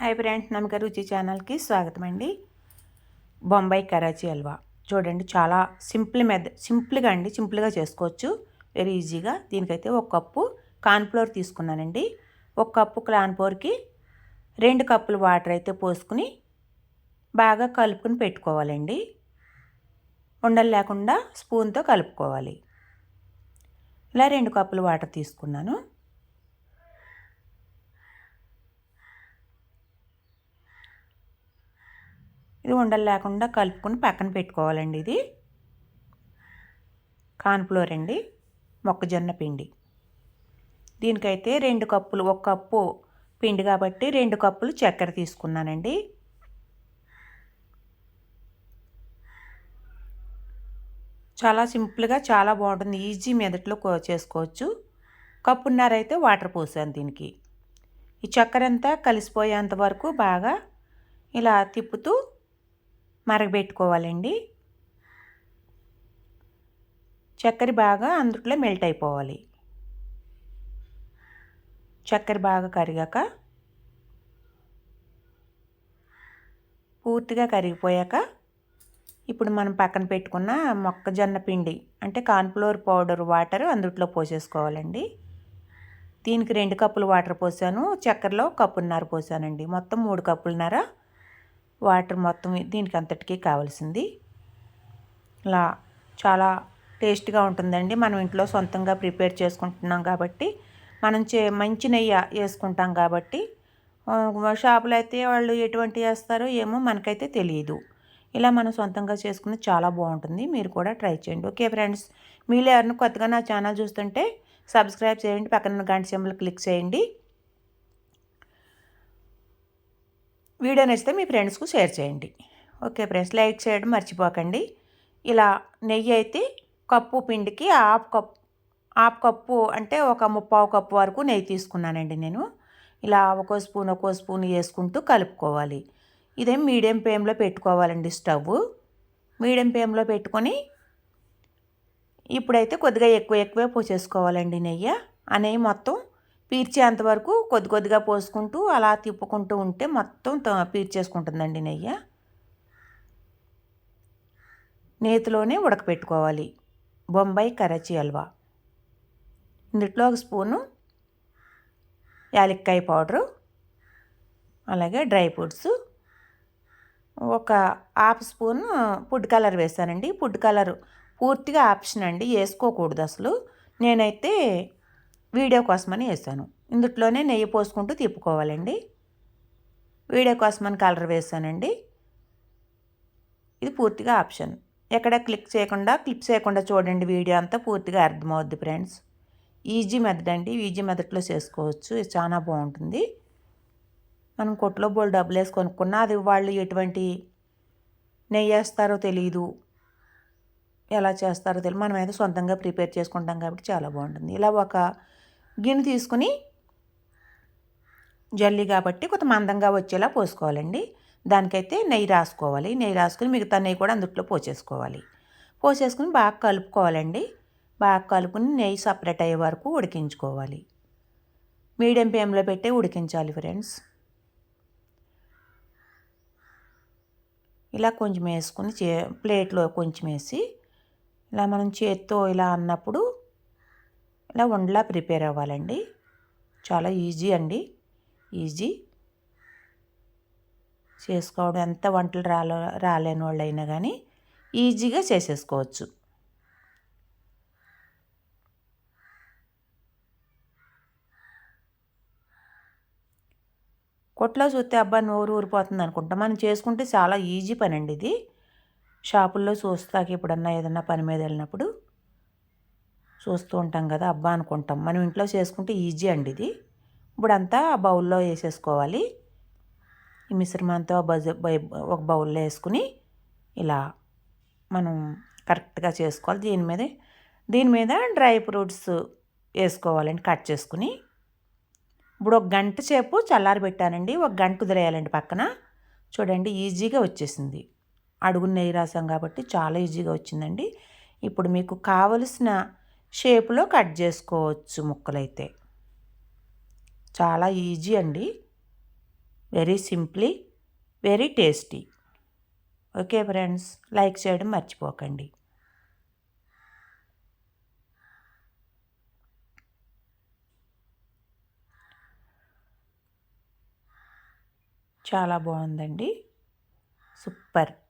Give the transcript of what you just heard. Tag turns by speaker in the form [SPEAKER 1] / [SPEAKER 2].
[SPEAKER 1] Hi friends నమ్మక రుచి ఛానల్కి స్వాగతం అండి బొంబాయి కరాచీ హల్వా. చూడండి చాలా సింపుల్ మెథడ్ సింపుల్గా అండి సింపుల్గా చేసుకోవచ్చు. వెరీ ఈజీగా. దీనికైతే ఒక కప్పు కార్న్ఫ్లోర్ తీసుకున్నానండి. ఒక కప్పు కార్న్ఫ్లోర్కి రెండు కప్పులు వాటర్ అయితే పోసుకుని బాగా కలుపుకుని పెట్టుకోవాలండి. ఉండలు లేకుండా స్పూన్తో కలుపుకోవాలి. ఇలా రెండు కప్పులు వాటర్ తీసుకున్నాను. ఇది ఉండలు లేకుండా కలుపుకొని పక్కన పెట్టుకోవాలండి ఇది. కాన్ఫ్లోర్ అండి. మొక్కజొన్న పిండి. దీనికైతే రెండు కప్పులు ఒక కప్పు పిండి కాబట్టి రెండు కప్పులు చక్కెర తీసుకున్నానండి. చాలా సింపుల్గా చాలా బాగుంటుంది. ఈజీ మెదట్లో చేసుకోవచ్చు. కప్పున్నర అయితే వాటర్ పోసాను దీనికి. ఈ చక్కెర అంతా కలిసిపోయేంత వరకు బాగా ఇలా తిప్పుతూ మరగబెట్టుకోవాలండి. చక్కెర బాగా అందుట్లో మెల్ట్ అయిపోవాలి. చక్కెర బాగా కరిగాక పూర్తిగా కరిగిపోయాక ఇప్పుడు మనం పక్కన పెట్టుకున్న మొక్కజొన్న పిండి అంటే కార్న్ఫ్లోర్ పౌడర్ వాటర్ అందుట్లో పోసేసుకోవాలండి. దీనికి రెండు కప్పులు వాటర్ పోసాను. చక్కెరలో కప్పున్నర పోసానండి. మొత్తం మూడు కప్పులున్నర వాటర్ మొత్తం దీనికి అంతటికీ కావాల్సింది. ఇలా చాలా టేస్ట్గా ఉంటుందండి. మనం ఇంట్లో సొంతంగా ప్రిపేర్ చేసుకుంటున్నాం కాబట్టి మనం చే మంచి నెయ్యి వేసుకుంటాం కాబట్టి షాపులో అయితే వాళ్ళు ఎటువంటి వేస్తారో ఏమో మనకైతే తెలియదు ఇలా మనం సొంతంగా చేసుకుని చాలా బాగుంటుంది. మీరు కూడా ట్రై చేయండి. ఓకే ఫ్రెండ్స్ మీరు ఎవరిని కొత్తగా నా ఛానల్ చూస్తుంటే సబ్స్క్రైబ్ చేయండి. పక్కన గంట సింబల్ క్లిక్ చేయండి. వీడియో నచ్చితే మీ ఫ్రెండ్స్కు షేర్ చేయండి. ఓకే ఫ్రెండ్స్ లైక్ చేయడం మర్చిపోకండి. ఇలా నెయ్యి అయితే కప్పు పిండికి హాఫ్ కప్ హాఫ్ కప్పు అంటే ఒక ముప్పావు కప్పు వరకు నెయ్యి తీసుకున్నానండి నేను. ఇలా ఒక్కో స్పూన్ ఒక్కో స్పూన్ వేసుకుంటూ కలుపుకోవాలి. ఇదేం మీడియం ఫ్లేమ్లో పెట్టుకోవాలండి స్టవ్. మీడియం ఫ్లేమ్లో పెట్టుకొని ఇప్పుడైతే కొద్దిగా ఎక్కువ ఎక్కువే పోసేసుకోవాలండి నెయ్యి. ఆ నెయ్యి మొత్తం పీర్చేంత వరకు కొద్ది కొద్దిగా పోసుకుంటూ అలా తిప్పుకుంటూ ఉంటే మొత్తం పీర్చేసుకుంటుందండి నెయ్యి. నేతిలోనే ఉడకపెట్టుకోవాలి. బొంబాయి కరచి హల్వా. ఇందులో ఒక స్పూను యాలక్కాయ పౌడరు అలాగే డ్రై ఫ్రూట్స్. ఒక హాఫ్ స్పూన్ ఫుడ్ కలర్ వేసానండి ఫుడ్ కలర్ పూర్తిగా ఆప్షన్ అండి. వేసుకోకూడదు అసలు. నేనైతే వీడియో కోసమని వేసాను ఇందుట్లోనే నెయ్యి పోసుకుంటూ తిప్పుకోవాలండి. వీడియో కోసమని కలర్ వేసానండి ఇది పూర్తిగా ఆప్షన్. ఎక్కడ క్లిక్ చేయకుండా క్లిప్ చేయకుండా చూడండి వీడియో అంతా పూర్తిగా అర్థమవుద్ది ఫ్రెండ్స్. ఈజీ మెథడ్ అండి. ఈజీ మెథడ్లో చేసుకోవచ్చు. ఇది చాలా బాగుంటుంది. మనం కొట్లో బోల్ డబ్బులు వేసి కొనుక్కున్నా అది వాళ్ళు ఎటువంటి నెయ్యి వేస్తారో తెలియదు ఎలా చేస్తారో తెలియదు మనం అయితే సొంతంగా ప్రిపేర్ చేసుకుంటాం కాబట్టి చాలా బాగుంటుంది. ఇలా ఒక గిన్నె తీసుకుని జల్లి కాబట్టి కొంత మందంగా వచ్చేలా పోసుకోవాలండి. దానికైతే నెయ్యి రాసుకోవాలి. నెయ్యి రాసుకుని మిగతా నెయ్యి కూడా అందుట్లో పోసేసుకోవాలి. పోసేసుకుని బాగా కలుపుకోవాలండి. బాగా కలుపుకుని నెయ్యి సపరేట్ అయ్యే వరకు ఉడికించుకోవాలి. మీడియం ఫ్లేమ్లో పెట్టి ఉడికించాలి ఫ్రెండ్స్. ఇలా కొంచెం వేసుకుని చే ప్లేట్లో కొంచెం వేసి ఇలా మనం చేత్తో ఇలా అన్నప్పుడు ఇలా వండలా ప్రిపేర్ అవ్వాలండి. చాలా ఈజీ అండి. ఈజీ. చేసుకోవడం ఎంత వంటలు రాలో రాలేని వాళ్ళు అయినా కానీ ఈజీగా చేసేసుకోవచ్చు. కొట్లో చూస్తే అబ్బా నోరు ఊరిపోతుంది అనుకుంటా మనం చేసుకుంటే చాలా ఈజీ పని అండి ఇది. షాపుల్లో చూస్తాకి ఎప్పుడన్నా ఏదన్నా పని మీద వెళ్ళినప్పుడు చూస్తూ ఉంటాం కదా అబ్బా అనుకుంటాం. మనం ఇంట్లో చేసుకుంటే ఈజీ అండి ఇది. ఇప్పుడు అంతా బౌల్లో వేసేసుకోవాలి. ఈ మిశ్రమంతో బజ ఒక బౌల్లో వేసుకుని ఇలా మనం కరెక్ట్గా చేసుకోవాలి. దీని మీద దీని మీద డ్రై ఫ్రూట్స్ వేసుకోవాలండి కట్ చేసుకుని. ఇప్పుడు ఒక గంట సేపు చల్లారి పెట్టానండి ఒక గంట కుదిరేయాలండి పక్కన. చూడండి ఈజీగా వచ్చేసింది. అడుగు నెయ్యి రాసాం కాబట్టి చాలా ఈజీగా వచ్చిందండి. ఇప్పుడు మీకు కావలసిన షేప్లో కట్ చేసుకోవచ్చు ముక్కలైతే. చాలా ఈజీ అండి. Very simply very tasty. Okay friends like చేయడం మర్చిపోకండి. చాలా బాగుందండి. సూపర్.